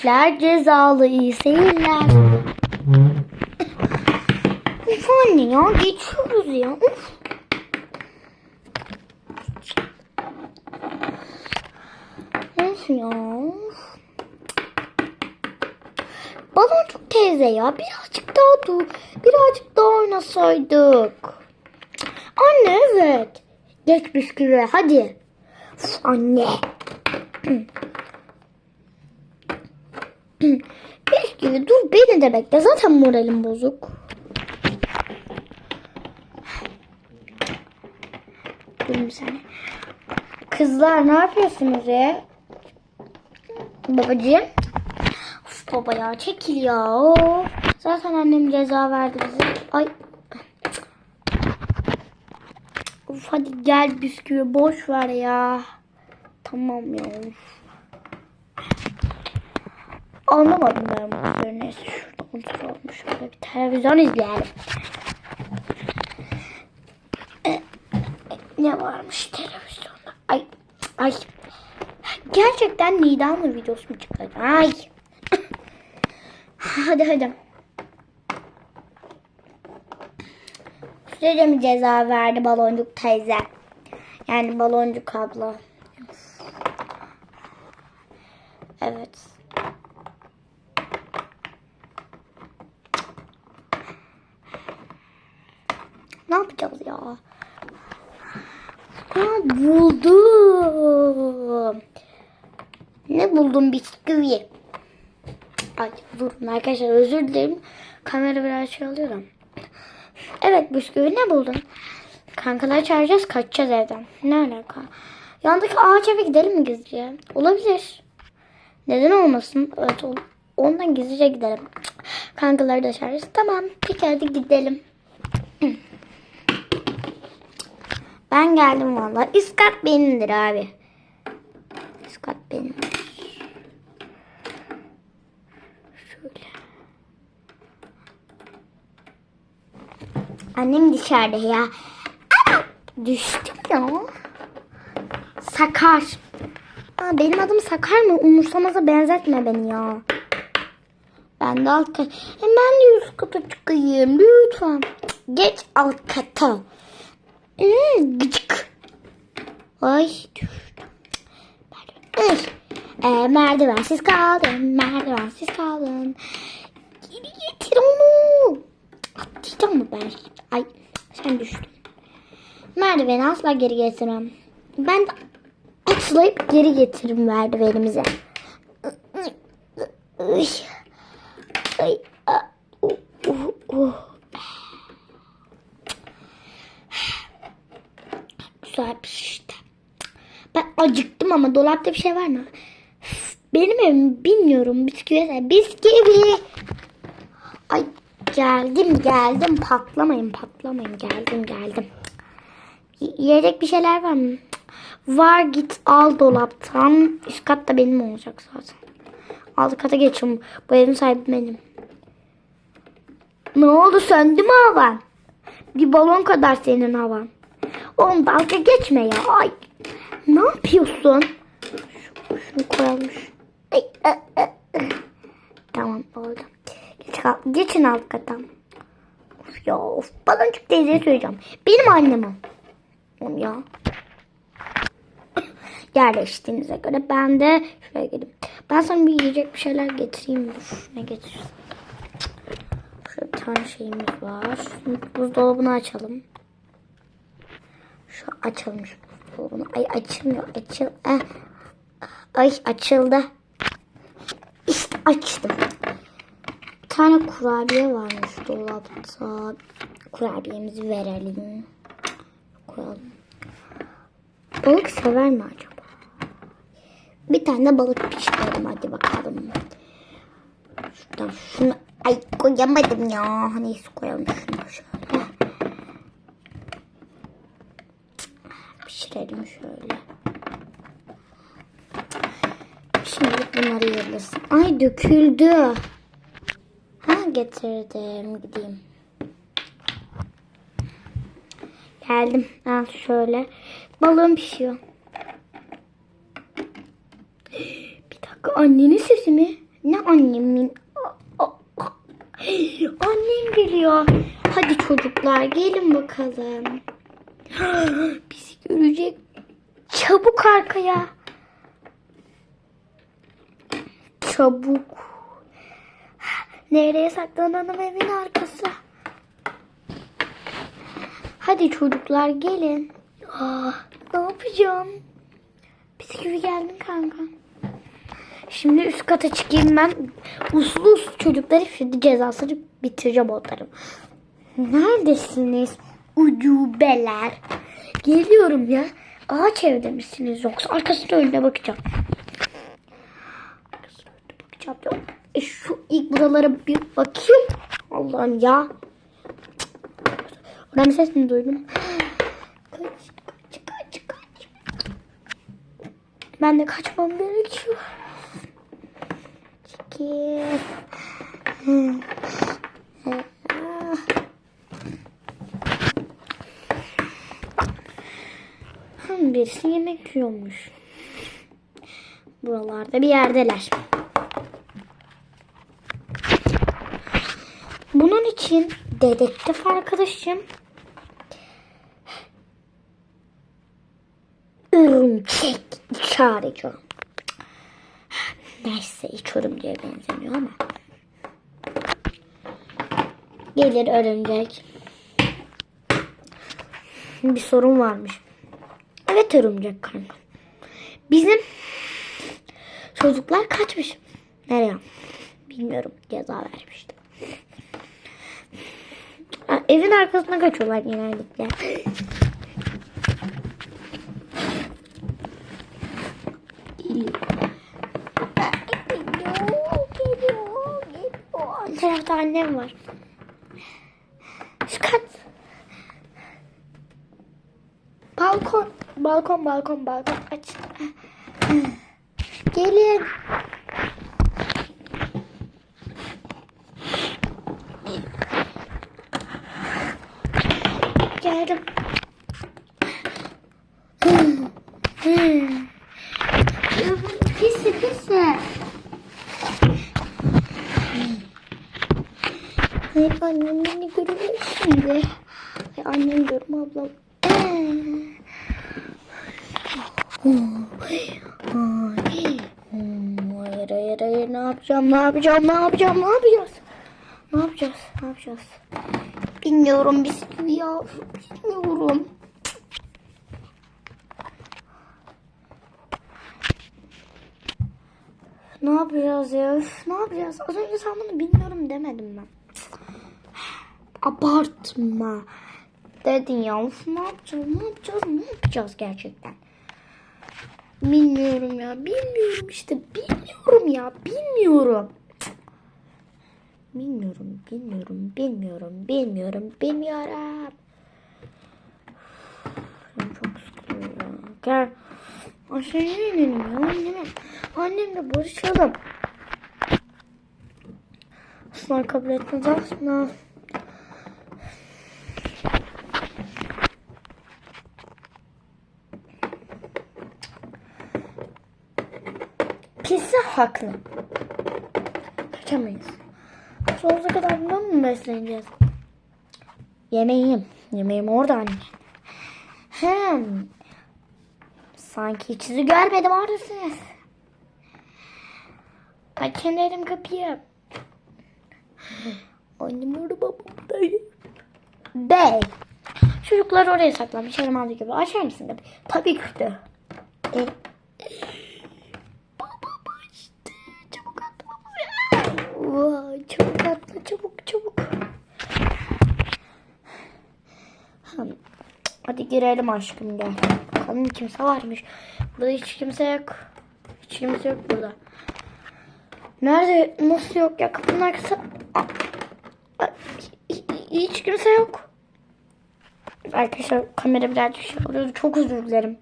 İşler cezalı iyi seyirler. Uf anne ya geçiyoruz ya. Uf. Of ya. Baloncuk teyze ya birazcık daha dur. Birazcık daha oynasaydık. Anne evet. Geç bisküvi hadi. Uf, anne. Bisküvi dur beni de bekle. Zaten moralim bozuk. Durun saniye. Kızlar ne yapıyorsunuz ya? Babacığım. Of baba ya çekil ya. Of. Zaten annem ceza verdi bize. Ay. Of hadi gel bisküvi boş ver ya. Tamam ya. Of. Anlamadım ben bu sefer. Neyse şurada oturalım. Şöyle bir televizyon izleyelim. E, e, Ne varmış televizyonda? Ay. Ay. Gerçekten Nida'nın videosu mu çıktı? Ay. hadi hadi. Size mi ceza verdi baloncuk teyze? Yani baloncuk abla. Evet. Ne yapacağız ya? Ha, buldum. Ne buldum bisküvi? Ay durun arkadaşlar özür dilerim. Kamera biraz şey oluyor da. Evet bisküvi ne buldun? Kankalar çağıracağız kaçacağız evden. Ne alaka? Yandaki ağaç eve gidelim mi gizlice? Olabilir. Neden olmasın? Evet ol- ondan gizlice gidelim. Kankaları da çağırırız. Tamam peki hadi gidelim. Ben geldim valla. Üst kat benimdir abi. Üst kat benim. Şöyle. Annem dışarıda ya. Düştüm ya. Sakar. Aa, benim adım Sakar mı? Umursamaza benzetme beni ya. Ben de alt kat. Hemen de üst kata çıkayım. Lütfen. Geç alt kata. Hmm, gıcık. Ay düştüm. Merdiven. Ee, merdivensiz kaldım. Merdivensiz kaldım. Geri getir onu. Atlayacağım mı ben? Ay sen düştün. Merdiveni asla geri getirmem. Ben de atlayıp geri getiririm merdivenimize. Ay. Ay. a-. Güzel bir şey işte. Ben acıktım ama dolapta bir şey var mı? Benim evim bilmiyorum. Bisküvi. Bisküvi. Ay geldim geldim. Patlamayın patlamayın. Geldim geldim. Yiyecek bir şeyler var mı? Var git al dolaptan. Üst kat benim olacak zaten. Alt kata geçin. Bu evin sahibi benim. Ne oldu söndü mü havan? Bir balon kadar senin havan. Oğlum dalga geçme ya. Ay. Ne yapıyorsun? Şu, şunu koyalım. Ay, ı, ı. Tamam oldu. Geçin alt kata. Of ya of. Baloncuk teyzeye söyleyeceğim. Benim annem o. Oğlum ya. Yerleştiğinize göre ben de şuraya geleyim. Ben sana bir yiyecek bir şeyler getireyim. Dur ne getirsin? Şöyle bir tane şeyimiz var. Şimdi buzdolabını açalım. Şu açalım şu buzdolabını. Ay açılmıyor. Açıl. Eh. Ay açıldı. İşte açtım. Tane kurabiye varmış dolapta. Kurabiyemizi verelim. Koyalım. Balık sever mi acaba? Bir tane balık pişirelim hadi bakalım. Şuradan şunu ay koyamadım ya. Neyse koyalım şunu şöyle. Pişirelim şöyle. Şimdi bunları yerlesin. Ay döküldü. Getirdim. Gideyim. Geldim. Ha şöyle. Balığım pişiyor. Bir dakika annenin sesi mi? Ne annemin? Annem geliyor. Hadi çocuklar gelin bakalım. Bizi görecek. Çabuk arkaya. Çabuk. Nereye saklanalım evin arkası? Hadi çocuklar gelin. Aa, ne yapacağım? Bisküvi geldin kanka. Şimdi üst kata çıkayım ben. Uslu uslu çocukları şimdi cezasını bitireceğim onların. Neredesiniz ucubeler? Geliyorum ya. Ağaç evde misiniz yoksa arkasına önüne bakacağım. Arkasına önüne bakacağım. Yok. E şu ilk buralara bir bakayım. Allah'ım ya. Oradan sesini duydum. Kaç, kaç, kaç, kaç. Ben de kaçmam gerekiyor. Çekil. Hı, Birisi yemek yiyormuş. Buralarda bir yerdeler. İçin dedektif arkadaşım örümcek çağıracağım. Neyse hiç örümceğe benzemiyor ama. Gelir örümcek. Bir sorun varmış. Evet örümcek kanka. Bizim çocuklar kaçmış. Nereye? Bilmiyorum. Ceza vermiştim. Evin arkasına kaçıyorlar genellikle. Ön tarafta annem var. Şu kat. Balkon, balkon, balkon, balkon. Aç. Gelin. Geldim. Pisi pisi. Hayır annem beni görüyor şimdi. Ay, annem görme ablam. Ay. Hayır hayır hayır ne yapacağım ne yapacağım ne yapacağım ne yapacağız? Ne yapacağız ne yapacağız? Bilmiyorum bisküvi ya. Bilmiyorum. Ne yapacağız ya? Ne yapacağız? Az önce sen bunu bilmiyorum demedim ben. Abartma. Dedin ya. Uf, ne yapacağız? Ne yapacağız? Ne yapacağız gerçekten? Bilmiyorum ya. Bilmiyorum işte. Bilmiyorum ya. Bilmiyorum. Bilmiyorum, bilmiyorum, bilmiyorum, bilmiyorum, bilmiyorum. Ben çok sıkılıyorum. Gel. Aşağıya inelim ya anneme. Annemle barışalım. Asla kabul etmez asla. Haklı. Kaçamayız. Sonsuza kadar bundan mı besleneceğiz? Yemeğim. Yemeğim orada anne. Hem. Sanki hiç görmedim oradasınız. Açın dedim kapıyı. Annem orada babam buradaydı. Bey. Çocuklar oraya saklanmış. Yaramazlı gibi. Açar mısın kapıyı? Tabii ki de. E, Çabuk atla çabuk çabuk. Hadi girelim aşkım gel. Bakalım kimse varmış. Burada hiç kimse yok. Hiç kimse yok burada. Nerede? Nasıl yok ya? Kapının arkası. Hiç kimse yok. Arkadaşlar kamera birazcık şey oluyordu. Çok özür dilerim.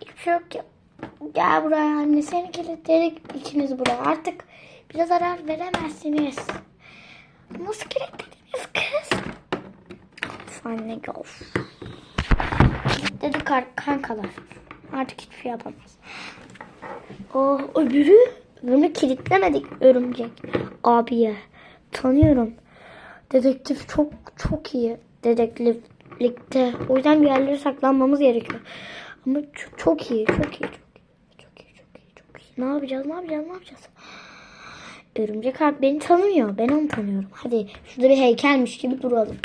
Hiçbir şey yok ya. Gel buraya anne. Seni kilitledik ikiniz buraya. Artık bize zarar veremezsiniz. Nasıl kilitlediniz kız? Of anne of. Ar- kankalar. Artık hiçbir şey yapamaz. Oh öbürü? Bunu kilitlemedik örümcek. Abiye. Tanıyorum. Dedektif çok çok iyi. Dedektiflikte. O yüzden bir yerlere saklanmamız gerekiyor. Ama çok, çok iyi. Çok iyi. Çok iyi. Çok iyi. Çok iyi. Çok iyi. Ne yapacağız? Ne yapacağız? Ne yapacağız? Örümcek abi beni tanımıyor. Ben onu tanıyorum. Hadi şurada bir heykelmiş gibi duralım.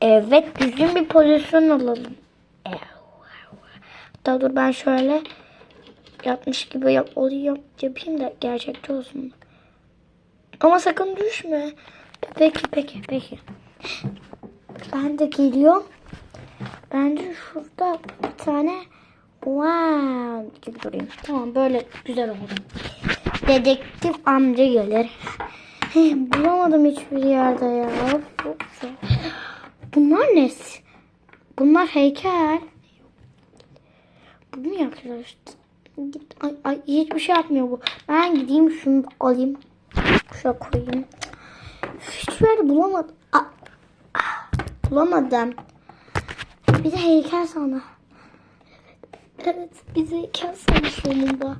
Evet düzgün bir pozisyon alalım. Hatta dur ben şöyle yapmış gibi yap, olayım, yapayım da gerçekçi olsun. Ama sakın düşme. Peki peki peki. Ben de geliyorum. Bence şurada bir tane wow gibi durayım. Tamam böyle güzel oldu. Dedektif amca gelir. Bulamadım hiçbir yerde ya. Bunlar ne? Bunlar heykel. Bu mu arkadaşlar? Ay, ay, hiçbir şey yapmıyor bu. Ben gideyim şunu alayım. Şuraya koyayım. Hiçbir yerde bulamadım. Aa, bulamadım. Bir de heykel sana. Evet, evet de heykel sana sonunda.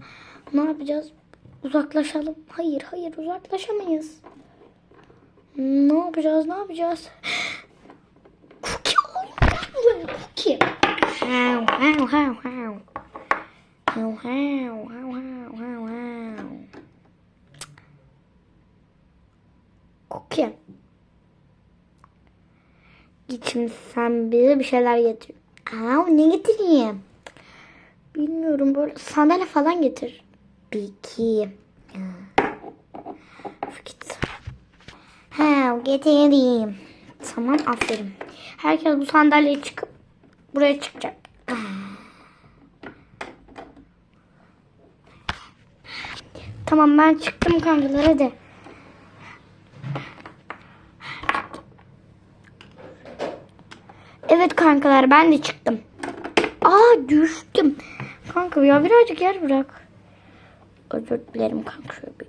Ne yapacağız? Uzaklaşalım. Hayır, hayır uzaklaşamayız. Ne yapacağız? Ne yapacağız? Cookie Cookie. How, how, how. How, how, how, how, how, how. Cookie. Git şimdi sen bize bir şeyler getir. Aa, ne getireyim? Bilmiyorum böyle sandalye falan getir. İki. Git. Ha, getireyim. Tamam aferin. Herkes bu sandalyeye çıkıp buraya çıkacak. Tamam ben çıktım kankalar hadi. Evet kankalar ben de çıktım. Aa düştüm. Kanka ya birazcık yer bırak. Özür dilerim kanka şöyle bir.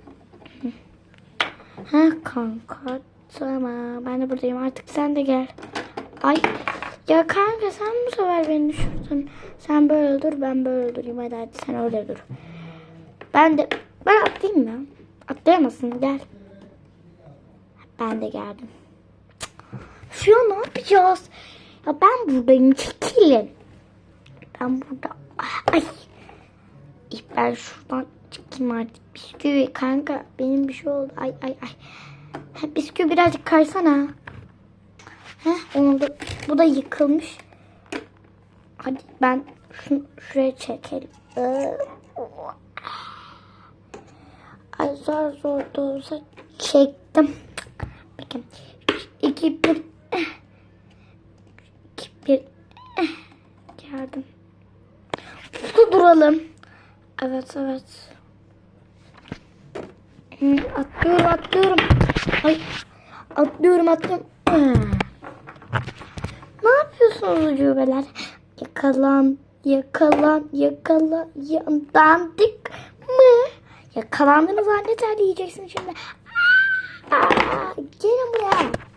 Ha kanka tamam ben de buradayım artık sen de gel. Ay ya kanka sen bu sefer beni düşürdün. Sen böyle dur ben böyle durayım hadi hadi sen öyle dur. Ben de ben atlayayım ya. Atlayamazsın gel. Ben de geldim. Şu ne yapacağız? Ya ben buradayım çekilin. Ben burada. Ay. Ben şuradan çıkayım artık. Bisküvi kanka benim bir şey oldu. Ay ay ay. Bisküvi birazcık kaysana. Heh oldu. Bu da yıkılmış. Hadi ben şunu şuraya çekelim. Ee, Ay zor zor da çektim. Peki. İki bir. İki bir. Geldim. Burada duralım. Evet evet. Atlıyorum atlıyorum. Ay atlıyorum atlıyorum. Ne yapıyorsunuz ucubeler? Yakalan, yakalan, yakalan, yandandık mı? Yakalandınız anne ter diyeceksin şimdi. Aa, gelin buraya.